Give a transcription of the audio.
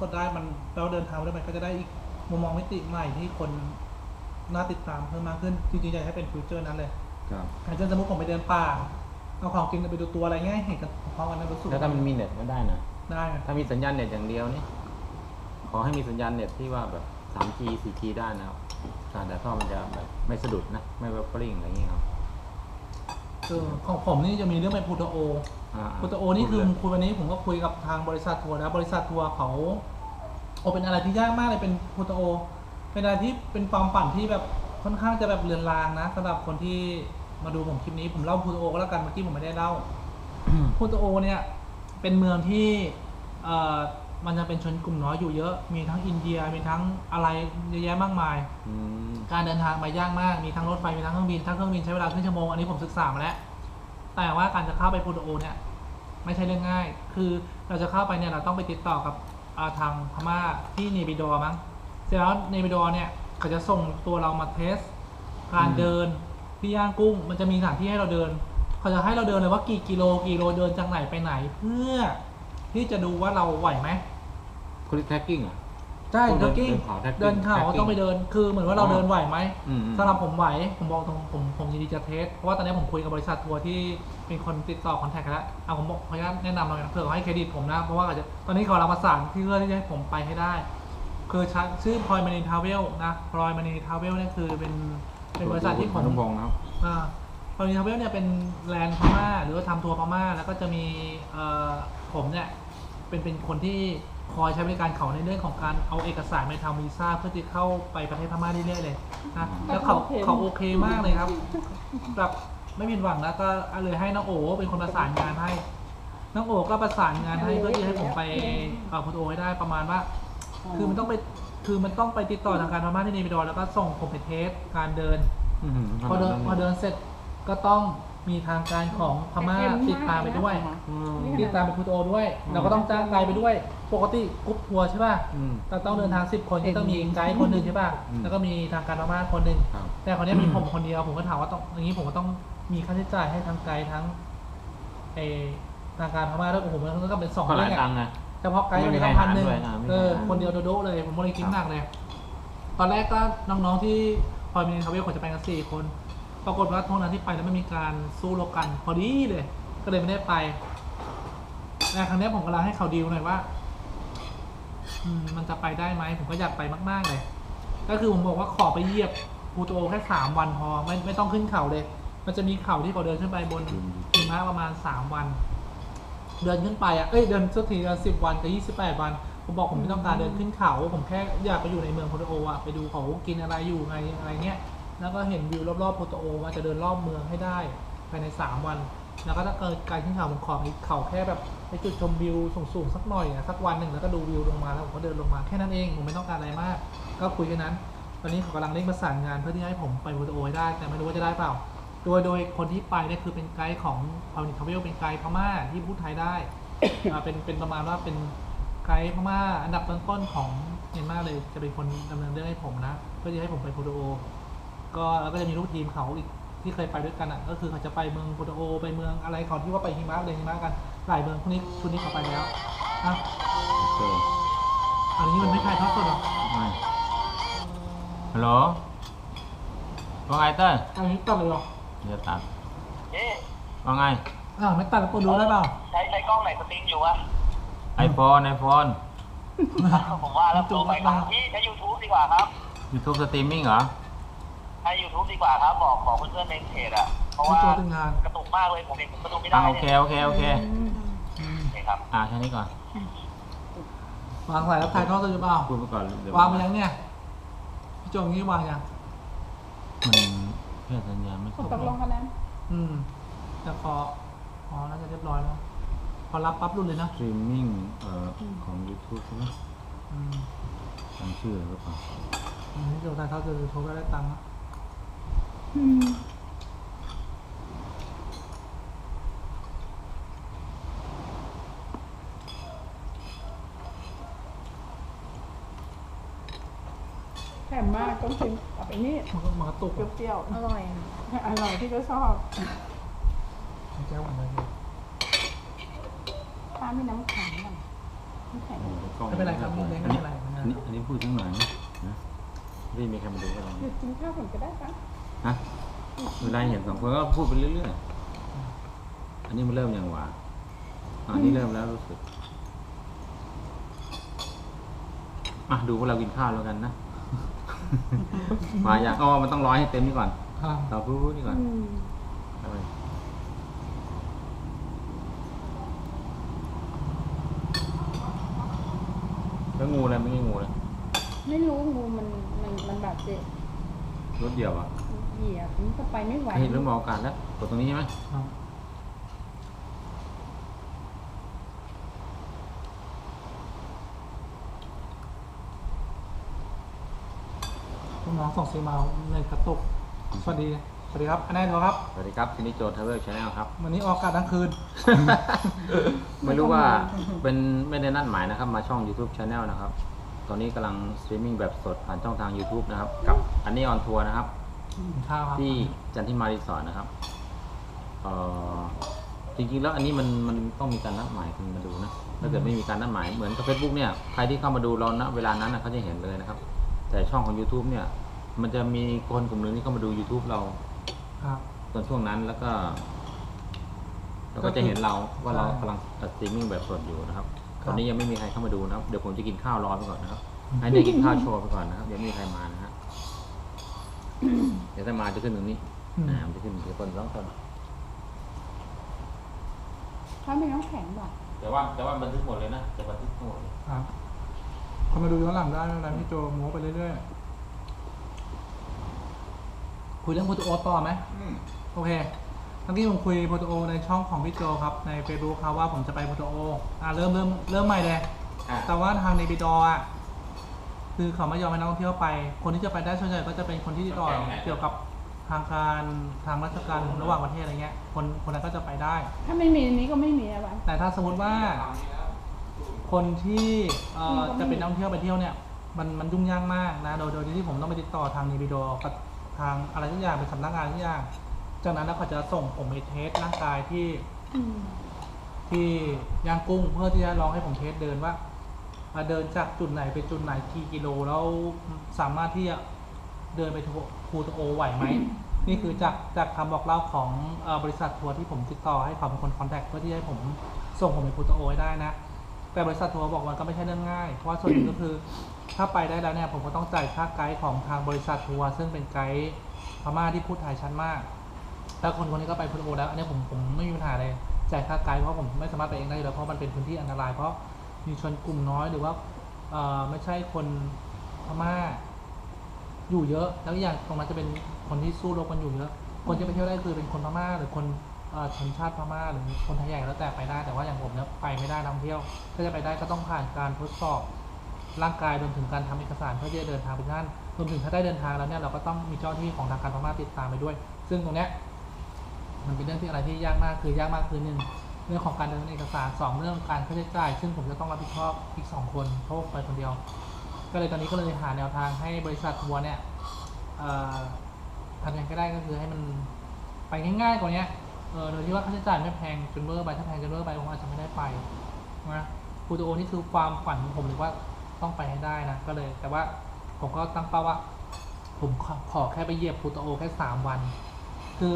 สดได้มันเราเดินทางด้วยมันก็จะได้อีกมุมมองมิติใหม่ที่คนน่าติดตามเพิ่มมากขึ้นจริงๆอยากให้เป็นฟิวเจอร์นั้นเลยครับอาจจะสมมติผมไปเดินป่าเอาของกินไปดูตัวอะไรเงี้ยเห็นกับพร้อมกันนะรู้สึกแล้วถ้ามันมีเน็ตก็ได้นะได้นะถ้ามีสัญญาณเน็ตอย่างเดียวนี่ขอให้มีสัญญาณเน็ตที่ว่าแบบ 3G 4G ได้นะครับการแต่ท่อมันจะแบบไม่สะดุดนะ ไม่วับปริงอะไรอย่างเงี้ยครับเออของผมนี่จะมีเรื่องเป็นพูโตโอ อ่าพูโตโอนี่คือคุยวันนี้ผมก็คุยกับทางบริษัททัวร์แล้วบริษัททัวร์เขาโอเป็นอะไรที่ยากมากเลยเป็นพูโตโอ เป็นอะไรที่เป็นความฝันที่แบบค่อนข้างจะแบบเลือนลางนะสำหรับคนที่มาดูผมคลิปนี้ผมเล่าพูโตโอก็แล้วกันเมื่อกี้ผมไม่ได้เล่าพูโตโอเนี่ย เป็นเมืองที่เอ่อมันจะเป็นชนกลุ่มน้อยอยู่เยอะ มีทั้งอินเดีย มีทั้งอะไรเยอะแยะมากมายอืมการเดินทางมายากมาก มีทั้งรถไฟ มีทั้งเครื่องบิน ทั้งเครื่องบินใช้เวลาครึ่งชั่วโมง อันนี้ผมศึกษามาแล้ว แต่ว่าการจะเข้าไปพูโตโอเนี่ยไม่ใช่เรื่องง่าย คือเราจะเข้าไปเนี่ยเราต้องไปติดต่อกับาทางพม่าที่เนบิดอรมั้ง เสร็จแล้วเนบิดอเนี่ยเขาจะส่งตัวเรามาเทส การเดินที่ย่างกุ้ง มันจะมีสถานที่ให้เราเดิน เขาจะให้เราเดินเลยว่ากี่กิโลกิโลเดินจากไหนไปไหน เพื่อที่จะดูว่าเราไหวไหมคุณแท็กกิ้งอะ ใช่ต้องเดิเดินนกิ้งเดินเขา tracking เดินเขา tracking ต้องไปเดินคือเหมือนว่าเราเดินไหวไหมอืมอืมสำหรับผมไหวผมบอกตรงผมผมยินดีจะเทสเพราะว่าตอนนี้ผมคุยกับบริษัททัวร์ที่เป็นคนติดต่อคอนแทคกันแล้วเอาผมบอกขออนุญาตแนะนำหน่อยนะเผื่อเขาให้เครดิตผมนะเพราะว่าอาจจะตอนนี้เขารับประสานที่เพื่อที่จะให้ผมไปให้ได้ คือชื่อชื่อพลอยมานีทาวเวลนะพลอยมานีทาวเวลเนี่ยคือเป็นเป็นบริษัทที่ผมนุพงศ์นะครับอ่าพอดีทาวเวลเนี่ยเป็นแลนด์พม่าหรือว่าทำทัวร์พม่าแล้วก็จะมีเอ่อผมเนี่ย เป็นเป็นคนที่คอยใช้บริการเขาในเรื่องของการเอาเอกสารไปทำวีซ่าเพื่อที่เข้าไปประเทศพม่าเรื่อยๆเลยนะแล้วเขาเขาโอเคมากเลยครับแบบไม่ผิดหวังแล้วก็เลยให้น้องโอเป็นคนประสานงานให้น้องโอก็ประสานงานให้เพื่อที่ให้ผมไปเอ่อพุทโอให้ได้ประมาณว่า คือมันต้องไปคือมันต้องไปติดต่อทางการพม่าที่เนปิดอร์แล้วก็ส่งผมไปเทสการเดินพอเดินพอเดินเสร็จก็ต้อง มีทางการของพม่าติดตามไปด้วยอืมติดตามไปพุทโอด้วย เราก็ต้องจ้างไกด์ไปด้วย ปกติกรุ๊ปทัวร์ใช่ป่ะอืม เราต้องเดินทางสิบคนก็ต้องมีไกด์คนหนึ่งใช่ป่ะอืมแล้วก็มีทางการพม่าคนหนึ่งครับ แต่คนนี้มีผมคนเดียวผมก็ถามว่าต้องอย่างนี้ผมก็ต้องมีค่าใช้จ่ายให้ทั้งไกด์ทั้งเออทางการพม่าด้วยโอ้โหมันก็เป็นสองก็หเรื่ลาอยงตัอะ งค์นะ เฉพาะไกด์ไม่มีมีใครตั้งพันหนึ่งหารด้วยอะไม่มีเออ ใครหาร คนเดียวโดดๆเลย ผมก็เลยคิดหนักเลย ตอนแรกก็น้องๆที่พอมีทาวเวลคนจะไปกันสี่คน ปรากฏว่าทุกนั้นที่ไปแล้วไม่มีการสู้รบกัน พอดีเลย ก็เลยไม่ได้ไปแต่ครั้งนี้ผมกำลังให้เขาดีลหน่อยว่าอืมมันจะไปได้ไหมผมก็อยากไปมากๆเลย ก็คือผมบอกว่าขอไปเหยียบพูโตแค่สามวันพอไม่ไม่ต้องขึ้นเขาเลย มันจะมีเขาที่เขาเดินขึ้นไปบนหิมะประมาณสามวัน เดินขึ้นไปอะเอ้ยเดินสักทีเดินสิบวันกับยี่สิบแปดวันผมบอกผมไม่ต้องการเดินขึ้นเขา ผมแค่อยากไปอยู่ในเมืองโพโตโออะไปดูเขากินอะไรอยู่ไงอะไรเงี้ย แล้วก็เห็นวิวรอบๆโพโตโอว่าจะเดินรอบเมืองให้ได้ภายในสามวัน แล้วก็ถ้าเกิดการขึ้นเขาผมขอไปเขาแค่แบบไปจุดชมวิวสูงๆสักหน่อยอะสักวันหนึ่งแล้วก็ดูวิวลงมาแล้วผมก็เดินลงมาแค่นั้นเองผมไม่ต้องการอะไรมาก ก็คุยแค่นั้น ตอนนี้เขากำลังเร่งประสานงานเพื่อที่ให้ผมไปโพโตโอได้ แต่ไม่รู้ว่าจะได้เปล่า โดยโดยคนที่ไปเนี่ยคือเป็นไกด์ของพาวินทาเวลเป็นไกด์พม่าที่พูดไทยได้อ่าเป็นเป็นประมาณว่าเป็นไกด์พม่าอันดับต้นๆของเมียนมาเลยจะเป็นคนดำเนินเรื่องให้ผมนะ เพื่อที่ให้ผมไปโพโตโอ ก็แล้วก็จะมีลูกทีมเขาอีกที่เคยไปด้วยกันอะก็คือเขาจะไปเมืองโพโตโอไปเมืองอะไรเขาที่ว่าไปหิมะเลยหิมะกันหลายเมืองพวกนี้ชุดนี้เขาไปแล้วนะโอเคอันนี้มันไม่ใช่ทอดสดหรอไม่ฮัลโหลว่าไงเต้ยอันนี้ตัดเลยเหรอเดี๋ยวตัดเอ๊ะว่าไงอ้าวไม่ตัดแล้วปวดดูได้เปล่าใช้ใช้กล้องไหนสตรีมอยู่อะไอโฟนไอโฟนผมว่าแล้วตัวไปกล้องพี่ใช้ YouTube ดีกว่าครับ YouTube สตรีมมิ่งเหรอ ใช้ YouTube ดีกว่าครับ บอกบอกเพื่อนๆในเพจอะเพราะไม่ว่าตัวตึงงาน กระตุกมากเลยผมเองผมกระตุกไม่อะได้โอเค เนี่ยโอเค โอเคอืมนี่ครับ อะแค่นี้ก่อน วางสายแล้วถ่ายทอดสดหรือเปล่าพูดไปก่อนเดี๋ยววางไปยังเนี่ยพี่โจงนี้วางยังมันเพื่อนสัญญาณไม่ครผลบตกลงกันแล้วอืมแต่พออ๋อน่าจะเรียบร้อยแล้ว พอรับปั๊บรุ่นเลยนะสตรีมมิ่งเอ่อของ YouTube ใช่ไหมอืมจำชื่อหรือเปล่าอืมนี่เดี๋ยวถ่ายทอดสดยูทูบก็ได้ตังค์ละอืม แถมมากต้องกินกับไอ้นี่มันก็มันก็ตุกเปรี้ยวอร่อยอะๆอร่อยที่ก็ชอบแก้วมันเลยป้ามีน้ำแข็งอะน้ำแข็งข็งกล้องไม่เป็นไรครับมุมเล็กไม่เป็นไรอันนี้อันนี้พูดถึงหน่อยนะนะไม่มีใครมาดูกันหรอกหยุดกินข้าวก่อนก็ได้ปะ ฮะเวลาเห็นสองคนก็พูดไปเรื่อยๆ อันนี้มันเริ่มยังหวาอะอันนี้เริ่มแล้วรู้สึกอะดูพวกเรากินข้าวแล้วกันนะ มาอยากอ๋อมันต้องร้อยให้เต็มนี่ก่อนครับเราพูดนี่ก่อนอืมเอาไปแล้วงูอะไรไม่ใช่งูเลยไม่รู้งูมันมันมันบาดเจ็บ รถเดียวอะเหยียบมันก็ไปไม่ไหวเห็นเริ่มมองอากาศแล้วกดตรงนี้ใช่ไหมครับลูกน้องส่งซีมาในกระตุก สวัสดี สวัสดีครับอันแน่นอนครับ สวัสดีครับซินิโจทาวเวอร์ชาแนลครับ วันนี้ออกอากาศทั้งคืน ไม่รู้ว่าเป็นไม่ได้นัดหมายนะครับ มาช่อง YouTube Channel นะครับ ตอนนี้กำลังสตรีมมิ่งแบบสดผ่านช่องทาง YouTube นะครับ กับ อันนี้ออนทัวร์นะครับกินข้าวครับที่จันทิมารีสอร์ทนะครับเอ่อจริงๆแล้วอันนี้มันมันต้องมีการนัดหมายคุณมาดูนะถ้าเกิดไม่มีการนัดหมายเหมือนกับ Facebook เนี่ยใครที่เข้ามาดูเราณเวลานั้นนะเขาจะเห็นเลยนะครับ แต่ช่องของ YouTube เนี่ย มันจะมีคนกลุ่มหนึ่งที่เข้ามาดู YouTube เราครับ ตอนช่วงนั้นแล้วก็เราก็จะเห็นเราว่าเราใช่กำลังสตรีมมิ่งแบบสดอยู่นะครับคตรับอนนี้ยังไม่มีใครเข้ามาดูนะครับ เดี๋ยวผมจะกินข้าวรอไปก่อนนะครับ ให้เนยกินข้าวโชว์ไปก่อนนะครับยังไม่มีใครมานะฮะ เดี๋ยวถ้ามาจะขึ้นตรงนี้อืมอ่ามันจะขึ้นทีละคนสองคนถ้ามีน้ำแข็งบอกแต่ว่าแต่ว่าบันทึกหมดเลยนะจะบันทึกทั้งหมดเลยครับคนมาดูย้อนหลังได้ไม่เป็นไรพี่โจโม้ไปเรื่อยๆ คุยเรื่องโปรโตโอต่อไหมโอเคเมื่อกี้ผมคุยโปรโตโอในช่องของพี่โจครับ ใน Facebook ครับว่าผมจะไปโปรโตโออ่าเริ่มเริ่มเริ่มใหม่เลยอะแต่ว่าทางในบิดออะ คือเขาไม่ยอมให้นักท่องเที่ยวไป คนที่จะไปได้ส่วนใหญ่ก็จะเป็นคนที่ติดต่อเกี่ยวกับทางการทางราชการระหว่างประเทศอะไรเงี้ย คนคนนั้นก็จะไปได้ ถ้าไม่มีอันนี้ก็ไม่มีอะไร แต่ถ้าสมมติว่า คนที่เอ่ออืมจะเป็นนักท่องเที่ยวไปเที่ยวเนี่ย มันมันยุ่งยากมากนะ โดยโดยที่ผมต้องไปติดต่อทางนีบิโดกับทางอะไรทุกอย่างเป็นสำนักงานทุกอย่าง จากนั้นแล้วเขาจะส่งผมไปเทสร่างกายที่อืมที่ย่างกุ้งเพื่อที่จะลองให้ผมเทสเดินว่าอ่า เดินจากจุดไหนไปจุดไหนกี่กิโลแล้วสามารถที่จะเดินไปภูตะโอไหวไหมนี่คือจากจากคำบอกเล่าของเอ่อบริษัททัวร์ที่ผมติดต่อให้เขาเป็นคนคอนแทคเพื่อที่ให้ผมส่งผมไปภูตะโอให้ได้นะแต่บริษัททัวร์บอกว่าก็ไม่ใช่เรื่องง่าย เพราะว่าส่วนหนึ่งก็คือถ้าไปได้แล้วเนี่ยผมก็ต้องจ่ายค่าไกด์ของทางบริษัททัวร์ซึ่งเป็นไกด์พม่าที่พูดไทยชัดมาก ถ้าคนคนนี้ก็ไปพุทโอแล้วอันนี้ผมผมไม่มีปัญหาเลยจ่ายค่าไกด์เพราะผมไม่สามารถไปเองได้อยู่แล้วเพราะมันเป็นพื้นที่อันตรายเพราะ มีชนกลุ่มน้อยหรือว่าไม่ใช่คนพม่าอยู่เยอะ แล้วอย่างตรงนั้นจะเป็นคนที่สู้รบกันอยู่เยอะ คนที่ไปเที่ยวได้คือเป็นคนพม่าหรือคนชนชาติพม่าหรือคนไทยใหญ่แล้วแต่ไปได้ แต่ว่าอย่างผมเนี่ยไปไม่ได้นักท่องเที่ยว ถ้าจะไปได้ก็ต้องผ่านการทดสอบร่างกายรวมถึงการทำเอกสารเพื่อที่จะเดินทางไปที่นั่นรวมถึงถ้าได้เดินทางแล้วเนี่ยเราก็ต้องมีเจ้าหน้าที่ของทางการพม่าติดตามไปด้วย ซึ่งตรงเนี้ยมันเป็นเรื่องที่อะไรที่ยากมากคือยากมากคือหนึ่ง เรื่องของการเดินเอกสารสองเรื่องการค่าใช้จ่าย ซึ่งผมจะต้องรับผิดชอบอีกสองคนเพราะผมไปคนเดียว ก็เลยตอนนี้ก็เลยหาแนวทางให้บริษัททัวร์เนี่ยทำยังไงก็ได้ก็คือให้มันไปง่ายๆกว่านี้เออโดยที่ว่าค่าใช้จ่ายไม่แพงจนเบอร์ไปถ้าแพงจนเบอร์ไปผมอาจจะไม่ได้ไปนะปูโตโอนี่คือความฝันของผมเลยว่าต้องไปให้ได้นะก็เลย แต่ว่าผมก็ตั้งเป้าว่า ผมขอขอแค่ไปเหยียบปูโตโอแค่สามวัน คือ